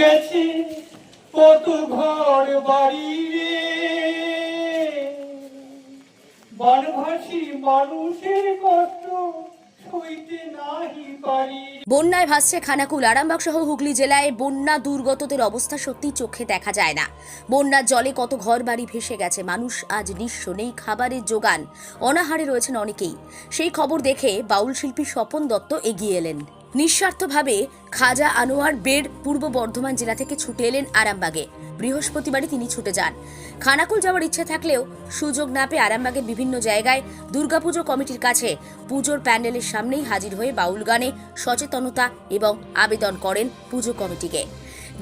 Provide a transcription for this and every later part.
গেছে কত ঘর বাড়ি রে। বানভাসী মানুষের কষ্ট বন্যায় ভাসছে খানাকুল আরামবাগ সহ হুগলি জেলায় বন্যা দুর্গতদের অবস্থা সত্যি চোখে দেখা যায় না। বন্যার জলে কত ঘর বাড়ি ভেসে গেছে, মানুষ আজ নিঃস্ব, নেই খাবারের যোগান। অনাহারে রয়েছেন অনেকেই। সেই খবর দেখে বাউল শিল্পী স্বপন দত্ত এগিয়ে এলেন। নিঃস্বার্থভাবে খাজা আনোয়ার বেড পূর্ব বর্ধমান জেলা থেকে ছুটে এলেন আরামবাগে। বৃহস্পতিবারই তিনি ছুটে যান। খানাকুল যাওয়ার ইচ্ছে থাকলেও সুযোগ না পেয়ে আরামবাগের বিভিন্ন জায়গায় দুর্গাপুজো কমিটির কাছে পুজোর প্যান্ডেলের সামনেই হাজির হয়ে বাউল গানে সচেতনতা এবং আবেদন করেন পুজো কমিটিকে।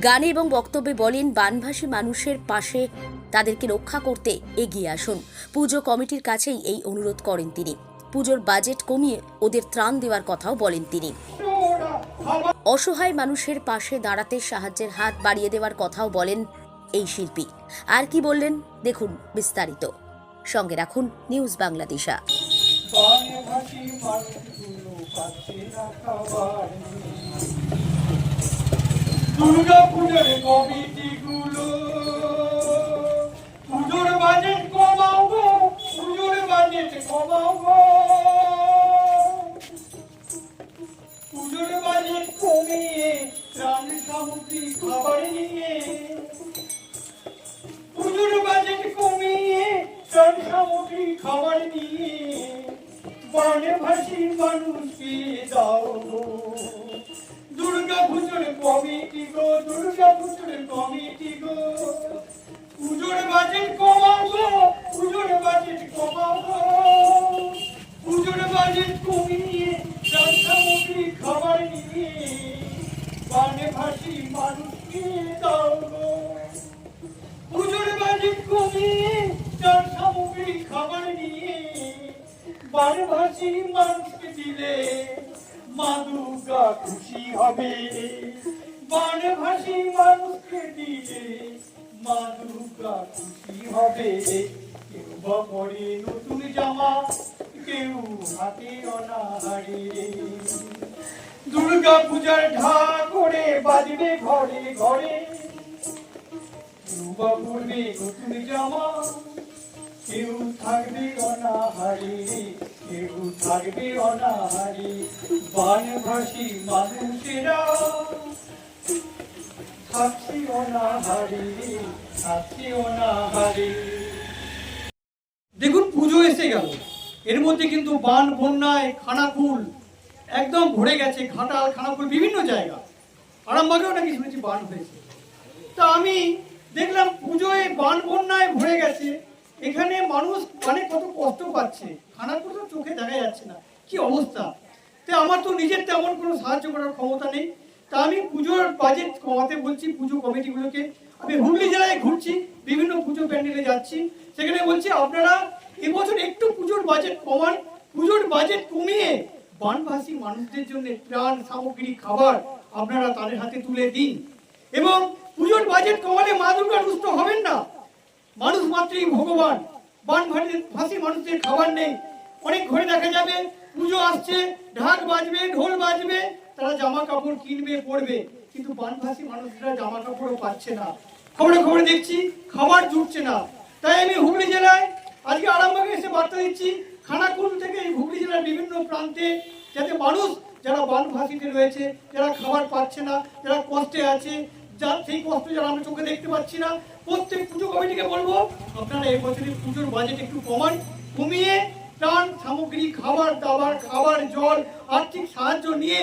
গানে এবং বক্তব্যে বলেন, বানভাসী মানুষের পাশে তাদেরকে রক্ষা করতে এগিয়ে আসুন। পুজো কমিটির কাছেই এই অনুরোধ করেন তিনি। পুজোর বাজেট কমিয়ে ওদের ত্রাণ দেওয়ার কথাও বলেন তিনি। অসহায় মানুষের পাশে দাঁড়াতে সাহায্যের হাত বাড়িয়ে দেওয়ার কথাও বলেন এই শিল্পী। আর কি বললেন? দেখুন বিস্তারিত। সঙ্গে রাখুন নিউজ বাংলাদেশা। খাবার নিয়ে পুজোর বাজেট কমিয়ে ত্রাণ সামগ্রী খাবার নিয়ে দাও। দুর্গা পুজোর কমিটি গো দুর্গা পুজোর কমিটি গো পুজোর বাজেট কমাও দাও পুজোর সামগ্রী খাবার নিয়ে বারভাসী মানুষকে দিলে মানুষকে দিলে মা দুর্গা খুশি হবে। কেউ পরে নতুন জামা, কেউ হাতে অনাহারে। দুর্গা পূজার ঢা করে বাজবে ঘরে ঘরে। রূপা পড়বে নতুন জামা। কেউ থাকবে অনাহারি, কেউ থাকবে অনাহারে। বানভাসী মানুষেরা। থাকছে অনাহারি থাকছে অনাহারি। দেখুন পুজো এসে গেল। এর মধ্যে কিন্তু বান বন্যায় খানাকুল একদম ভরে গেছে, ঘাটাল খানাকুল বিভিন্ন জায়গা। আরামবাগেও নাকি শুনেছি বান হয়েছে। তা আমি দেখলাম পুজোয় বান বন্যায় ভরে গেছে। এখানে মানুষ অনেক কত কষ্ট পাচ্ছে। খানাপুর তো চোখে দেখা যাচ্ছে না। কি অবস্থা? তো আমার তো নিজের তেমন কোনো সাহায্য করার ক্ষমতা নেই। তা আমি পুজোর বাজেট কমাতে বলছি, পুজো কমিটিগুলোকে। আমি হুগলি জেলায় ঘুরছি, বিভিন্ন পুজো প্যান্ডেলে যাচ্ছি। সেখানে বলছি, আপনারা এবছর একটু পুজোর বাজেট কমান। পুজোর বাজেট কমিয়ে বানভাসী মানুষদের জন্য ত্রাণ সামগ্রী, খাবার আপনারা তাদের হাতে তুলে দিন। এবং পুজোর বাজেট কমালে মা দুর্গা রুষ্ট হবেন না। মানুষ মাত্রই ভগবান। বান ভাসি- ভাসি মানুষদের খাবার নেই। অনেক ঘরে দেখা যাবে, পুজো আসছে, ঢাক বাজবে, ঢোল বাজবে, তারা জামা কাপড় কিনবে, পরবে। কিন্তু বানভাসী মানুষরা জামা কাপড়ও পাচ্ছে না। খবরে খবরে দেখছি, খাবার জুটছে না। তাই আমি হুগলি জেলায় আজকে আরামবাগে এসে বার্তা দিচ্ছি। খানাকুল থেকে এই হুগলি জেলার বিভিন্ন প্রান্তে যাতে মানুষ, যারা বানভাসীতে রয়েছে, যারা খাবার পাচ্ছে না, যারা কষ্টে আছে, যার সেই কষ্ট যারা আমরা চোখে দেখতে পাচ্ছি না, প্রত্যেক পুজো কমিটিকে বলব, আপনারা এই বছরের পুজোর বাজেট একটু কমান কমিয়ে ত্রাণ সামগ্রী, খাবার দাবার, খাবার জল, আর্থিক সাহায্য নিয়ে